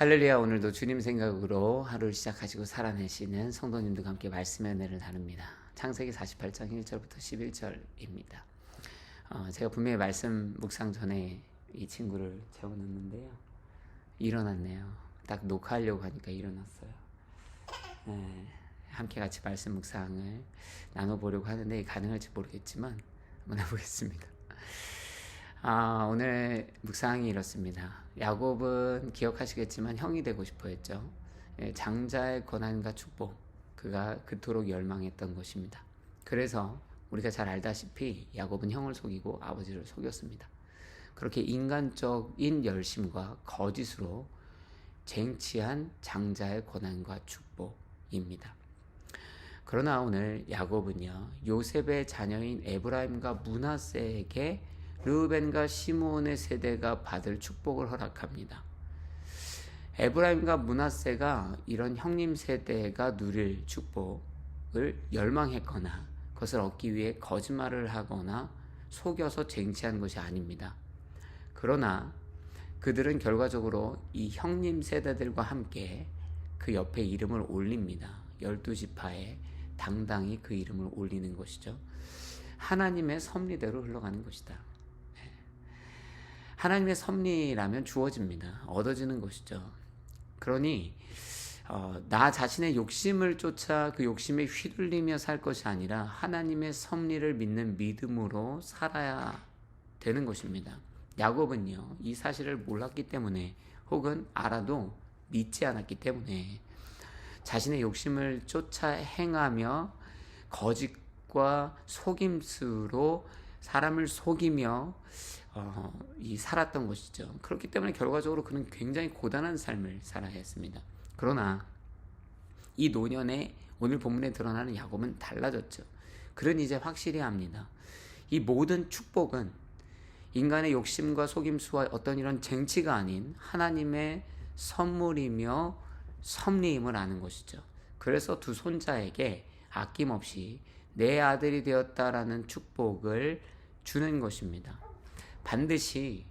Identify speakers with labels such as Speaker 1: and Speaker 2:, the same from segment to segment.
Speaker 1: 할렐루야 오늘도 주님 생각으로 하루를 시작하시고 살아내시는 성도님들과 함께 말씀의 은혜를 나눕니다. 창세기 48장 1절부터 11절입니다. 어, 제가 분명히 말씀 묵상 전에 이 친구를 재워놨는데요. 일어났네요. 딱 녹화하려고 하니까 일어났어요. 네, 함께 같이 말씀 묵상을 나눠보려고 하는데 가능할지 모르겠지만 한번 해보겠습니다. 아, 오늘 묵상이 이렇습니다. 야곱은 기억하시겠지만 형이 되고 싶어 했죠. 예, 장자의 권한과 축복, 그가 그토록 열망했던 것입니다. 그래서 우리가 잘 알다시피 야곱은 형을 속이고 아버지를 속였습니다. 그렇게 인간적인 열심과 거짓으로 쟁취한 장자의 권한과 축복입니다. 그러나 오늘 야곱은요 요셉의 자녀인 에브라임과 문하세에게 르우벤과 시므온의 세대가 받을 축복을 허락합니다. 에브라임과 문하세가 이런 형님 세대가 누릴 축복을 열망했거나 그것을 얻기 위해 거짓말을 하거나 속여서 쟁취한 것이 아닙니다. 그러나 그들은 결과적으로 이 형님 세대들과 함께 그 옆에 이름을 올립니다. 열두 지파에 당당히 그 이름을 올리는 것이죠. 하나님의 섭리대로 흘러가는 것이다. 네. 하나님의 섭리라면 주어집니다. 얻어지는 것이죠. 그러니 어, 나 자신의 욕심을 쫓아 그 욕심에 휘둘리며 살 것이 아니라 하나님의 섭리를 믿는 믿음으로 살아야 되는 것입니다. 야곱은요 이 사실을 몰랐기 때문에 혹은 알아도 믿지 않았기 때문에 자신의 욕심을 쫓아 행하며 거짓과 속임수로 사람을 속이며 어, 이 살았던 것이죠. 그렇기 때문에 결과적으로 그는 굉장히 고단한 삶을 살아야 했습니다. 그러나 이 노년에 오늘 본문에 드러나는 야곱은 달라졌죠. 그는 이제 확실히 합니다. 이 모든 축복은 인간의 욕심과 속임수와 어떤 이런 쟁취가 아닌 하나님의 선물이며 섭리임을 아는 것이죠. 그래서 두 손자에게 아낌없이 내 아들이 되었다라는 축복을 주는 것입니다. 반드시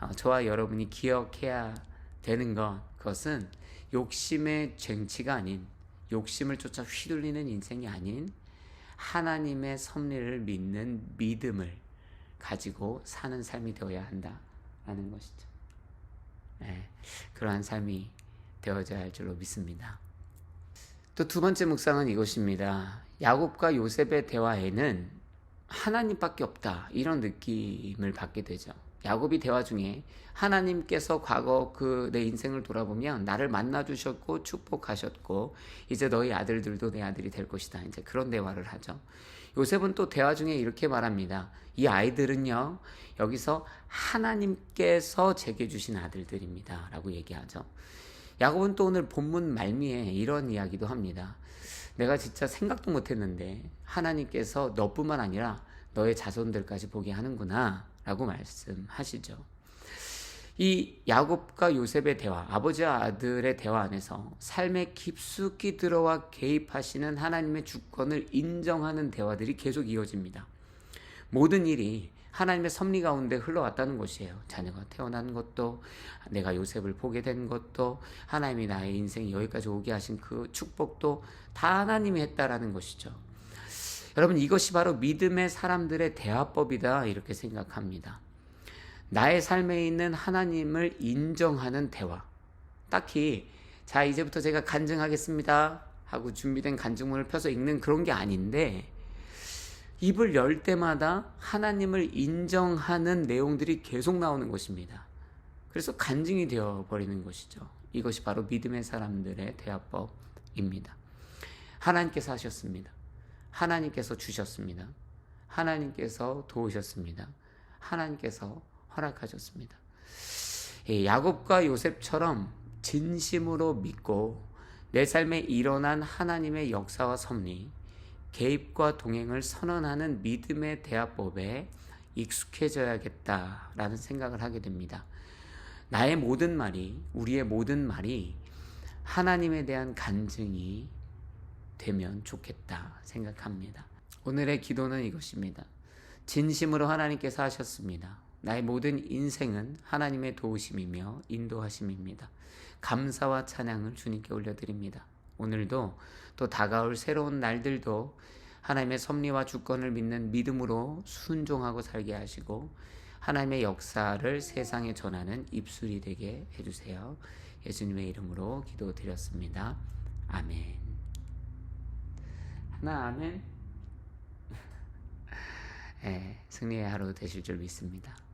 Speaker 1: 어, 저와 여러분이 기억해야 되는 것 그것은 욕심의 쟁취가 아닌 욕심을 쫓아 휘둘리는 인생이 아닌 하나님의 섭리를 믿는 믿음을 가지고 사는 삶이 되어야 한다라는 것이죠. 네, 그러한 삶이 되어져야 할 줄로 믿습니다. 또 두 번째 묵상은 이것입니다. 야곱과 요셉의 대화에는 하나님밖에 없다 이런 느낌을 받게 되죠. 야곱이 대화 중에 하나님께서 과거 그 내 인생을 돌아보면 나를 만나 주셨고 축복하셨고 이제 너희 아들들도 내 아들이 될 것이다. 이제 그런 대화를 하죠. 요셉은 또 대화 중에 이렇게 말합니다. 이 아이들은요. 여기서 하나님께서 제게 주신 아들들입니다라고 얘기하죠. 야곱은 또 오늘 본문 말미에 이런 이야기도 합니다. 내가 진짜 생각도 못했는데 하나님께서 너뿐만 아니라 너의 자손들까지 보게 하는구나 라고 말씀하시죠. 이 야곱과 요셉의 대화, 아버지와 아들의 대화 안에서 삶에 깊숙이 들어와 개입하시는 하나님의 주권을 인정하는 대화들이 계속 이어집니다. 모든 일이 하나님의 섭리 가운데 흘러왔다는 것이에요. 자녀가 태어난 것도, 내가 요셉을 보게 된 것도, 하나님이 나의 인생 여기까지 오게 하신 그 축복도 다 하나님이 했다라는 것이죠. 여러분, 이것이 바로 믿음의 사람들의 대화법이다, 이렇게 생각합니다. 나의 삶에 있는 하나님을 인정하는 대화. 딱히, 자, 이제부터 제가 간증하겠습니다. 하고 준비된 간증문을 펴서 읽는 그런 게 아닌데, 입을 열 때마다 하나님을 인정하는 내용들이 계속 나오는 것입니다. 그래서 간증이 되어 버리는 것이죠. 이것이 바로 믿음의 사람들의 대화법입니다. 하나님께서 하셨습니다. 하나님께서 주셨습니다. 하나님께서 도우셨습니다. 하나님께서 허락하셨습니다. 야곱과 요셉처럼 진심으로 믿고 내 삶에 일어난 하나님의 역사와 섭리, 개입과 동행을 선언하는 믿음의 대화법에 익숙해져야겠다라는 생각을 하게 됩니다. 나의 모든 말이, 우리의 모든 말이 하나님에 대한 간증이 되면 좋겠다 생각합니다. 오늘의 기도는 이것입니다. 진심으로 하나님께서 하셨습니다. 나의 모든 인생은 하나님의 도우심이며 인도하심입니다. 감사와 찬양을 주님께 올려드립니다. 오늘도 또 다가올 새로운 날들도 하나님의 섭리와 주권을 믿는 믿음으로 순종하고 살게 하시고 하나님의 역사를 세상에 전하는 입술이 되게 해주세요. 예수님의 이름으로 기도드렸습니다. 아멘. 하나 아멘. 예, 승리의 하루 되실 줄 믿습니다.